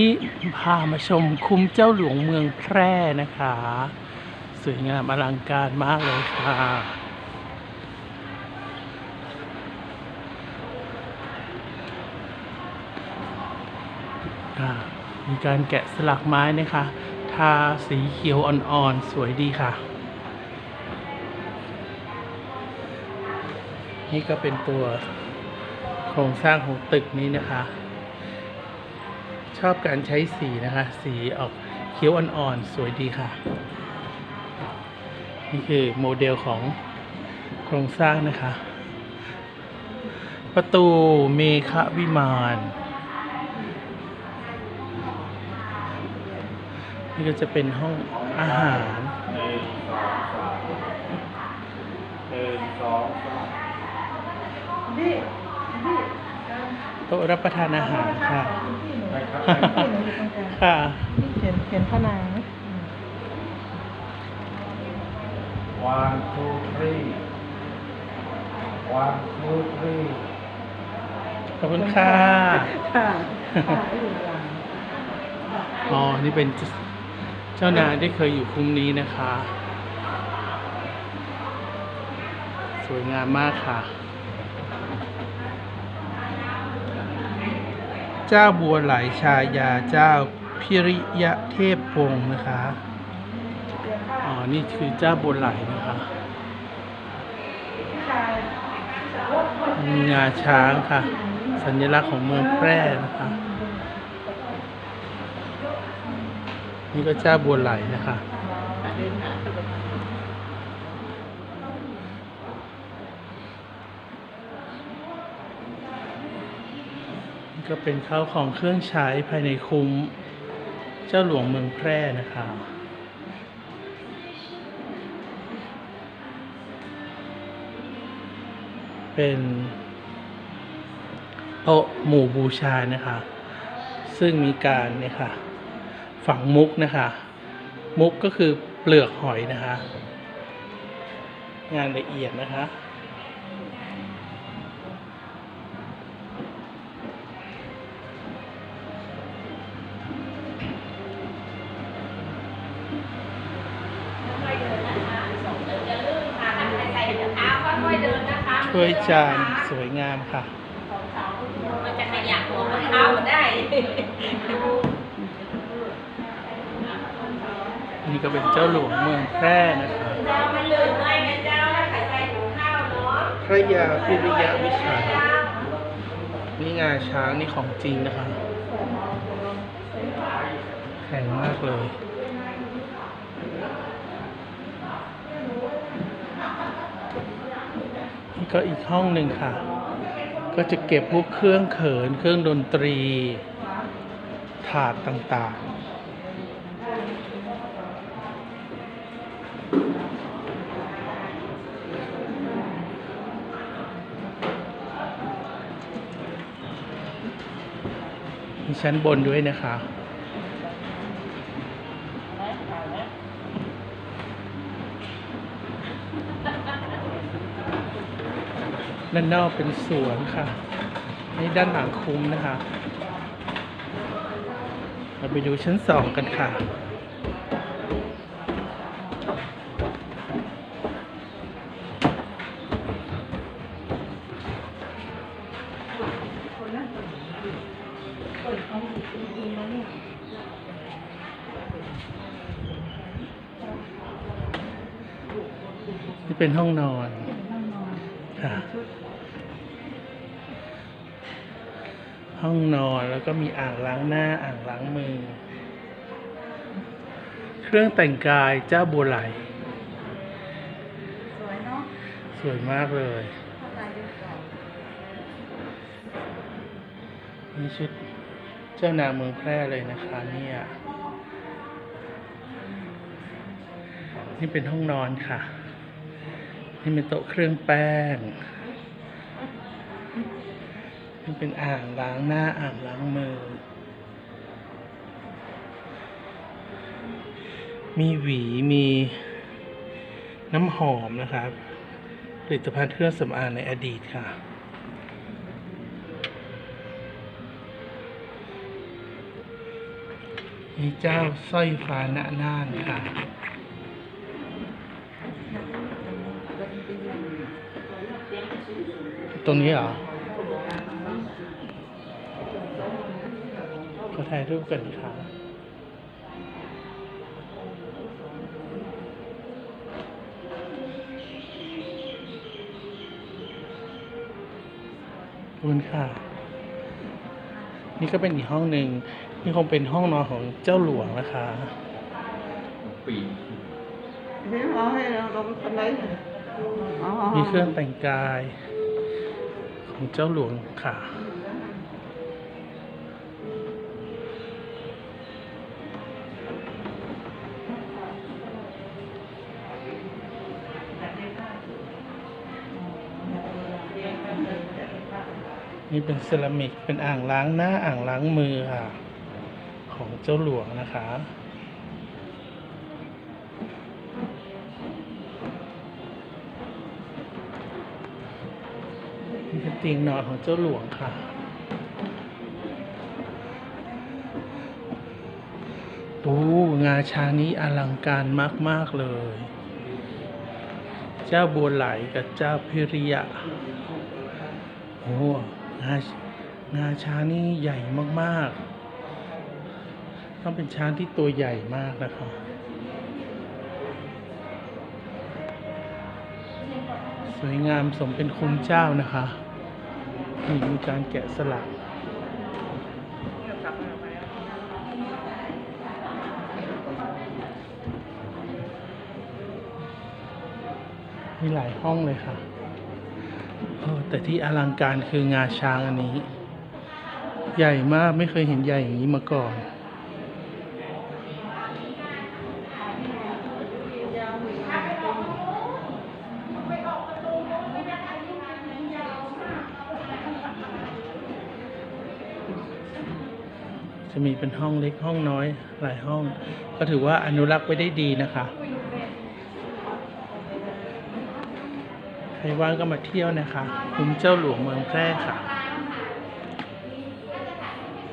นี้พามาชมคุ้มเจ้าหลวงเมืองแพร่นะคะ สวยงามอลังการมากเลยค่ะ มีการแกะสลักไม้นะคะ ทาสีเขียวอ่อนๆ สวยดีค่ะ นี่ก็เป็นตัวโครงสร้างของตึกนี้นะคะ ชอบการใช้สีนะคะ สีออกเขียวอ่อนๆ สวยดีค่ะ นี่คือโมเดลของโครงสร้างนะคะ ประตูเมฆวิมานนี่ก็จะเป็นห้องอาหารหนึ่งสองสามหนึ่งสองสาม โต๊ะรับประทานอาหารค่ะไปครับค่ะเห็นเห็นพระนางไหมอืม one two three one two three ขอบคุณค่ะค่ะค่ะอยู่หลังอ๋อ นี่เป็นเจ้านายที่เคยอยู่คุ้มนี้นะคะ สวยงามมากค่ะ เจ้าบัวไหลชายาเจ้าพิริยะเทพวงศ์นะคะอ๋อนี่คือเจ้าบัวไหลนะคะงาช้างค่ะ สัญลักษณ์ของเมืองแพร่นะคะ นี่ก็เจ้าบัวไหลนะคะ ก็เป็นข้าวของเครื่องใช้ภายในคุ้ม เจ้าหลวงเมืองแพร่นะคะเป็นโต๊ะหมู่บูชานะคะ ซึ่งมีการเนี่ยค่ะ ฝังมุกนะคะ มุกก็คือเปลือกหอยนะคะ งานละเอียดนะคะ ดินนะคะช่วยจานสวยงามค่ะ มันจะขยับหัวเท้าได้ นี่ก็เป็นเจ้าหลวงเมืองแพร่นะคะเจ้าไม่ลืมเลยนะเจ้าถ้าใครใส่ถุงเท้าเนาะพระยาพิริยะวิชานี่งาช้างนี่ของจริงนะคะแข็งมากเลย ก็อีกห้องหนึ่งค่ะ ก็จะเก็บพวกเครื่องเขินเครื่องดนตรี ถาดต่างๆมีชั้นบนด้วยนะคะ ด้านนอกเป็นสวนค่ะ นี่ด้านหลังคุ้มนะคะ เราไปดูชั้นสองกันค่ะนี่เป็นห้องนอนค่ะ ห้องนอนแล้วก็มีอ่างล้างหน้าอ่างล้างมือ เครื่องแต่งกายเจ้าบัวไหล สวยเนาะสวยมากเลยเข้าใจดีกว่านี่ชุดเจ้านางเมืองแพร่เลยนะคะเนี่ยนี่เป็นห้องนอนค่ะ นี่เป็นโต๊ะเครื่องแป้ง เป็นอ่างล้างหน้าอ่างล้างมือ มีหวีมีน้ำหอมนะครับ ผลิตภัณฑ์เครื่องสำอางในอดีตค่ะ มีเจ้าสร้อยฟ้าหน้าน่านค่ะตรงนี้เหรอ ข อถ่ายรูปกันค่ะคุณค่ะ นี่ก็เป็นอีกห้องหนึ่งนี่คงเป็นห้องนอนของเจ้าหลวงนะคะปีนี่เอาให้เราเราเป็นไรอ๋อมีเครื่องแต่งกายของเจ้าหลวงค่ะ นี่เป็นเซรามิกเป็นอ่างล้างหน้าอ่างล้างมือค่ะ ของเจ้าหลวงนะคะนี่เป็นเตียงนอนของเจ้าหลวงค่ะโอ้งาช้างนี้อลังการมาก ๆ เลย เจ้าบัวไหลกับเจ้าพิริยะ โอ้ งางาช้างนี่ใหญ่มาก ๆ ต้องเป็นช้างที่ตัวใหญ่มากนะคะสวยงามสมเป็นคุณเจ้านะคะนี่มีการแกะสลักมีหลายห้องเลยค่ะ แต่ที่อลังการคืองาช้างอันนี้ ใหญ่มากไม่เคยเห็นใหญ่อย่างนี้มาก่อนจะมีเป็นห้องเล็กห้องน้อยหลายห้อง ก็ถือว่าอนุรักษ์ไว้ได้ดีนะคะ ใครว่างก็มาเที่ยวนะคะ คุ้มเจ้าหลวงเมืองแพร่ค่ะ